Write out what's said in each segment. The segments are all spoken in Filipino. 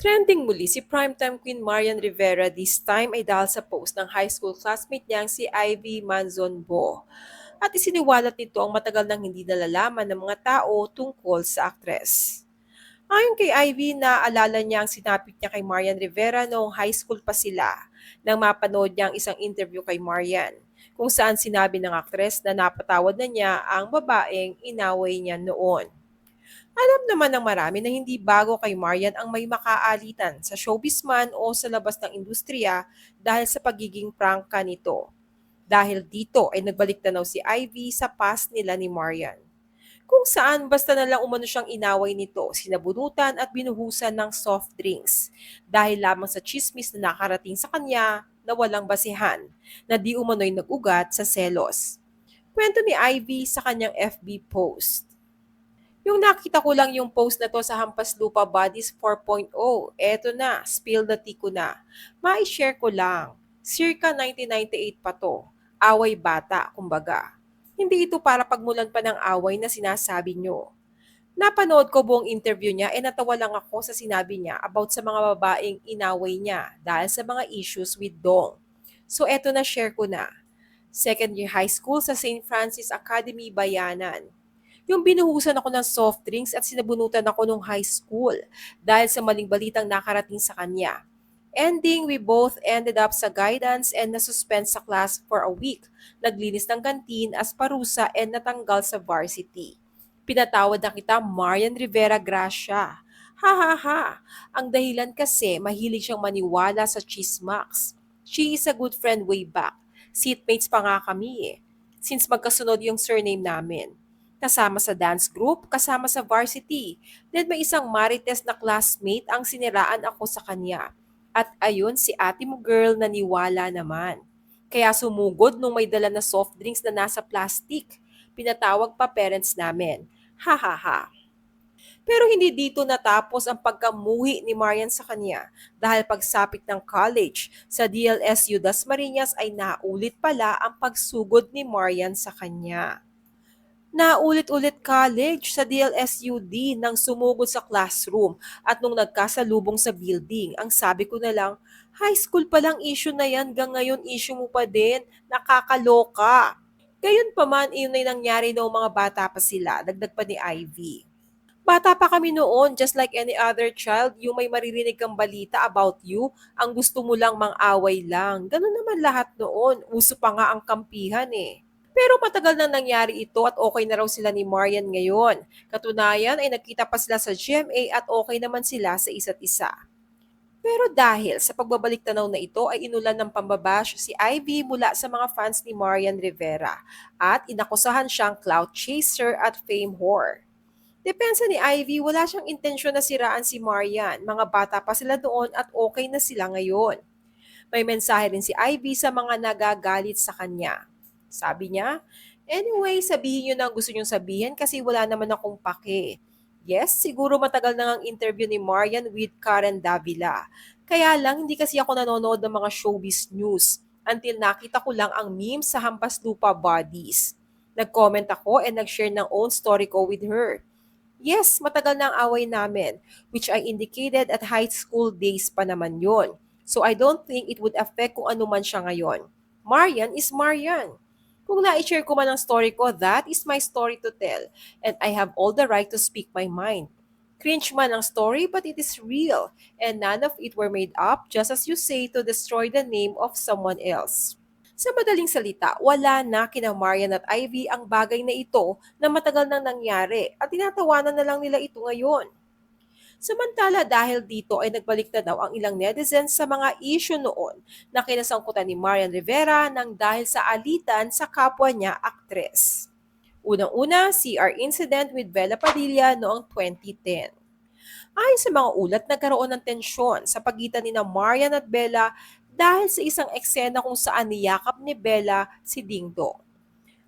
Trending muli si primetime queen Marian Rivera this time ay dahil sa post ng high school classmate niyang si Ivy Manzonbo. At isiniwalat nito ang matagal nang hindi nalalaman ng mga tao tungkol sa aktres. Ayon kay Ivy, naaalala niya ang sinapit niya kay Marian Rivera noong high school pa sila nang mapanood niya ang isang interview kay Marian kung saan sinabi ng aktres na napatawad na niya ang babaeng inaway niya noon. Alam naman ng marami na hindi bago kay Marian ang may makaalitan sa showbiz man o sa labas ng industriya dahil sa pagiging prangka nito. Dahil dito ay nagbalik tanaw si Ivy sa past nila ni Marian. Kung saan basta na lang umano siyang inaway nito, sinabunutan at binuhusan ng soft drinks dahil lamang sa chismis na nakarating sa kanya na walang basihan na di umano'y nag-ugat sa selos. Kwento ni Ivy sa kanyang FB post. Yung nakita ko lang yung post na to sa Hampas Lupa Bodies 4.0. Eto na, spill the tea ko na. Mai-share ko lang. Circa 1998 pa to. Away bata, kumbaga. Hindi ito para pagmulan pa ng away na sinasabi nyo. Napanood ko buong interview niya e natawa lang ako sa sinabi niya about sa mga babaeng inaway niya dahil sa mga issues with Dong. So eto na share ko na. Second year high school sa St. Francis Academy, Bayanan. Yung binuhusan ako ng soft drinks at sinabunutan ako nung high school dahil sa maling balitang nakarating sa kanya. Ending, we both ended up sa guidance and nasuspend sa class for a week. Naglinis ng kantin as parusa and natanggal sa varsity. Pinatawad na kita Marian Rivera Gracia. Ha ha ha. Ang dahilan kasi mahilig siyang maniwala sa chismax. She is a good friend way back. Seatmates pa nga kami eh. Since magkasunod yung surname namin. Kasama sa dance group, kasama sa varsity. Then may isang marites na classmate ang siniraan ako sa kanya. At ayun si ate mo girl naniwala naman. Kaya sumugod nung may dala na soft drinks na nasa plastic. Pinatawag pa parents namin. Ha ha ha. Pero hindi dito natapos ang pagkamuhi ni Marian sa kanya dahil pagsapit ng college sa DLSU Dasmariñas ay naulit pala ang pagsugod ni Marian sa kanya. Naulit-ulit college sa DLSUD nang sumugod sa classroom at nung nagkasalubong sa building. Ang sabi ko na lang, high school pa lang issue na yan, gang ngayon issue mo pa din, nakakaloka. Gayon pa man, iyon ay nangyari noong mga bata pa sila, dagdag pa ni Ivy. Bata pa kami noon, just like any other child, yung may maririnig kang balita about you, ang gusto mo lang mang-away lang. Ganun naman lahat noon, uso pa nga ang kampihan eh. Pero matagal na nangyari ito at okay na raw sila ni Marian ngayon. Katunayan ay nagkita pa sila sa GMA at okay naman sila sa isa't isa. Pero dahil sa pagbabalik tanaw na ito ay inulan ng pambabash si Ivy mula sa mga fans ni Marian Rivera at inakusahan siyang clout chaser at fame whore. Depensa ni Ivy, wala siyang intensyon na siraan si Marian. Mga bata pa sila doon at okay na sila ngayon. May mensahe rin si Ivy sa mga nagagalit sa kanya. Sabi niya, Anyway, sabihin niyo na ang gusto niyong sabihin kasi wala naman akong pake. Yes, siguro matagal na ang interview ni Marian with Karen Davila. Kaya lang, hindi kasi ako nanonood ng mga showbiz news until nakita ko lang ang meme sa Hampas Lupa Bodies. Nag-comment ako and nag-share ng own story ko with her. Yes, matagal na ang away namin, which I indicated at high school days pa naman yon. So I don't think it would affect kung ano man siya ngayon. Marian is Marian. Kung na-share ko man ang story ko, that is my story to tell. And I have all the right to speak my mind. Cringe man ang story, but it is real. And none of it were made up, just as you say, to destroy the name of someone else. Sa madaling salita, wala na kina Marian at Ivy ang bagay na ito na matagal nang nangyari at tinatawanan na lang nila ito ngayon. Samantala dahil dito ay nagbalik na daw ang ilang netizens sa mga issue noon na kinasangkutan ni Marian Rivera nang dahil sa alitan sa kapwa niya aktres. Unang-una, CR incident with Bella Padilla noong 2010. Ayon sa mga ulat, nagkaroon ng tensyon sa pagitan ni na Marian at Bella dahil sa isang eksena kung saan niyakap ni Bella si Ding Dong.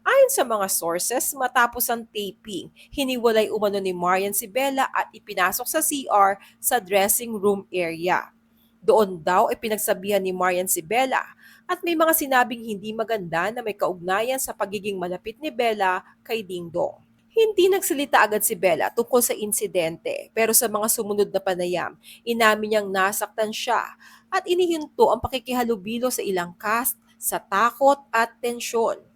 Ayon sa mga sources, matapos ang taping, hiniwalay umano ni Marian si Bella at ipinasok sa CR sa dressing room area. Doon daw ay pinagsabihan ni Marian si Bella at may mga sinabing hindi maganda na may kaugnayan sa pagiging malapit ni Bella kay Ding Dong. Hindi nagsalita agad si Bella tungkol sa insidente pero sa mga sumunod na panayam, inamin niyang nasaktan siya at inihinto ang pakikihalubilo sa ilang cast sa takot at tensyon.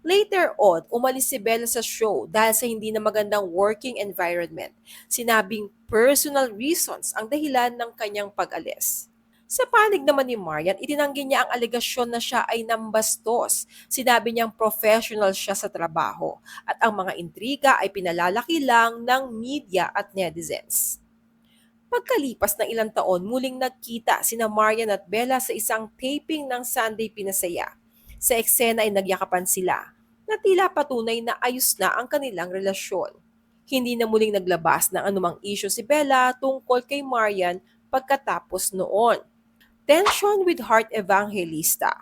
Later on, umalis si Bella sa show dahil sa hindi na magandang working environment. Sinabing personal reasons ang dahilan ng kanyang pag-alis. Sa panig naman ni Marian, itinanggi niya ang alegasyon na siya ay nambastos. Sinabi niyang professional siya sa trabaho at ang mga intriga ay pinalalaki lang ng media at netizens. Pagkalipas ng ilang taon, muling nagkita sina Marian at Bella sa isang taping ng Sunday Pinasaya. Sa eksena ay nagyakapan sila na tila patunay na ayos na ang kanilang relasyon. Hindi na muling naglabas ng anumang issue si Bella tungkol kay Marian pagkatapos noon. Tension with Heart Evangelista.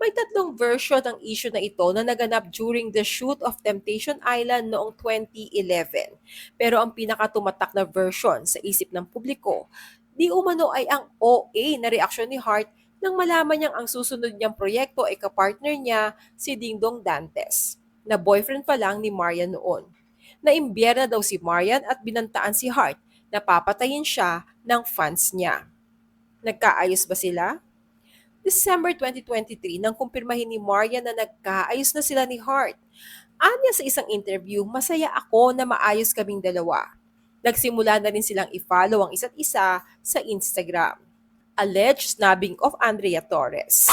May tatlong version ng issue na ito na naganap during the shoot of Temptation Island noong 2011. Pero ang pinakatumatak na version sa isip ng publiko, di umano ay ang OA na reaksyon ni Hart nang malaman niyang ang susunod niyang proyekto ay kapartner niya si Dingdong Dantes, na boyfriend pa lang ni Marian noon. Naimbyer na daw si Marian at binantaan si Hart na papatayin siya ng fans niya. Nagkaayos ba sila? December 2023 nang kumpirmahin ni Maria na nagkaayos na sila ni Hart. Anya sa isang interview, masaya ako na maayos kaming dalawa. Nagsimula na rin silang i-follow ang isa't isa sa Instagram. Alleged snubbing of Andrea Torres.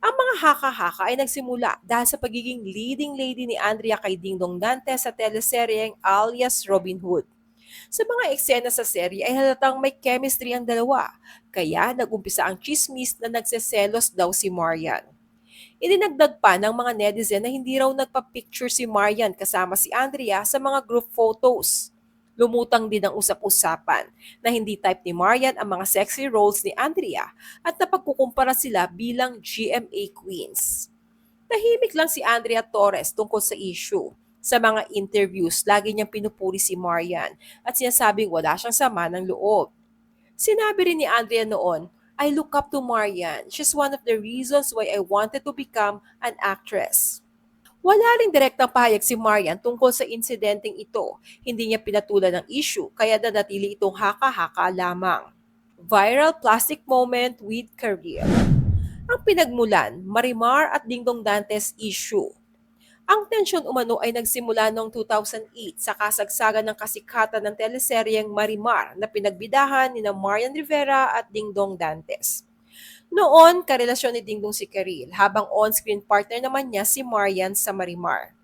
Ang mga haka-haka ay nagsimula dahil sa pagiging leading lady ni Andrea kay Dingdong Dante sa teleseryeng alias Robin Hood. Sa mga eksena sa serye ay halatang may chemistry ang dalawa, kaya nagumpisa ang chismis na nagseselos daw si Marian. Idinagdag pa ng mga netizen na hindi raw nagpa-picture si Marian kasama si Andrea sa mga group photos. Lumutang din ang usap-usapan na hindi type ni Marian ang mga sexy roles ni Andrea at napagkukumpara sila bilang GMA queens. Tahimik lang si Andrea Torres tungkol sa issue. Sa mga interviews, lagi niyang pinupuri si Marian at sinasabing wala siyang sama ng loob. Sinabi rin ni Andrea noon, I look up to Marian. She's one of the reasons why I wanted to become an actress. Wala ring direktang pahayag si Marian tungkol sa insidenteng ito. Hindi niya pinatulan ng issue kaya nanatili itong haka-haka lamang. Viral plastic moment with career. Ang pinagmulan, Marimar at Dingdong Dantes issue. Ang tensyon umano ay nagsimula noong 2008 sa kasagsagan ng kasikatan ng teleseryeng Marimar na pinagbidahan ni na Marian Rivera at Dingdong Dantes. Noon, karelasyon ni Dingdong si Karil, habang on-screen partner naman niya si Marian sa Marimar.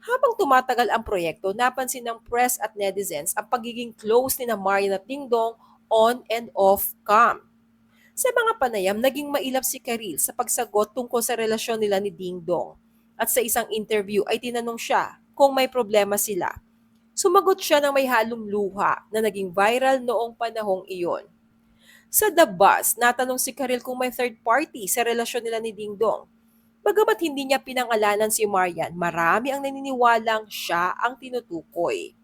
Habang tumatagal ang proyekto, napansin ng press at netizens ang pagiging close ni na Marian at Dingdong on and off cam. Sa mga panayam, naging mailap si Karil sa pagsagot tungkol sa relasyon nila ni Dingdong. At sa isang interview ay tinanong siya kung may problema sila. Sumagot siya ng may halong luha na naging viral noong panahong iyon. Sa The Bus, natanong si Karil kung may third party sa relasyon nila ni Dingdong. Bagamat hindi niya pinangalanan si Marian, marami ang naniniwalang siya ang tinutukoy.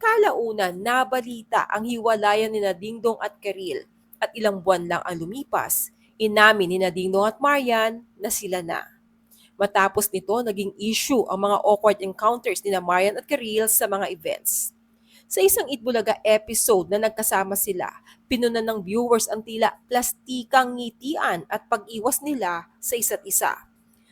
Kalaunan, nabalita ang hiwalayan ni Dingdong at Karil at ilang buwan lang ang lumipas, inamin ni Dingdong at Marian na sila na. Matapos nito, naging issue ang mga awkward encounters ni Marian at Karil sa mga events. Sa isang Itbulaga episode na nagkasama sila, pinunan ng viewers ang tila plastikang ngitian at pag-iwas nila sa isa't isa.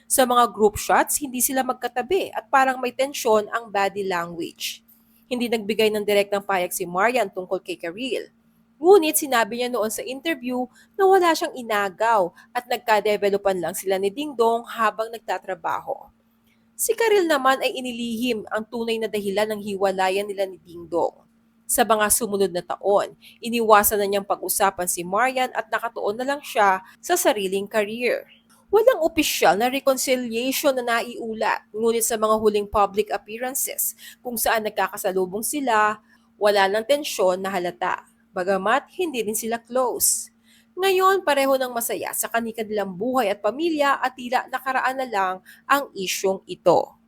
Sa mga group shots, hindi sila magkatabi at parang may tensyon ang body language. Hindi nagbigay ng direktang payag si Marian tungkol kay Karil. Ngunit sinabi niya noon sa interview na wala siyang inagaw at nagka-developan lang sila ni Dingdong habang nagtatrabaho. Si Karil naman ay inilihim ang tunay na dahilan ng hiwalayan nila ni Dingdong. Sa mga sumunod na taon, iniwasan na niyang pag-usapan si Marian at nakatuon na lang siya sa sariling career. Walang opisyal na reconciliation na naiulat, ngunit sa mga huling public appearances kung saan nagkakasalubong sila, wala ng tensyon na halata. Bagamat hindi rin sila close. Ngayon, pareho ng masaya sa kanilang buhay at pamilya at tila nakaraan na lang ang isyong ito.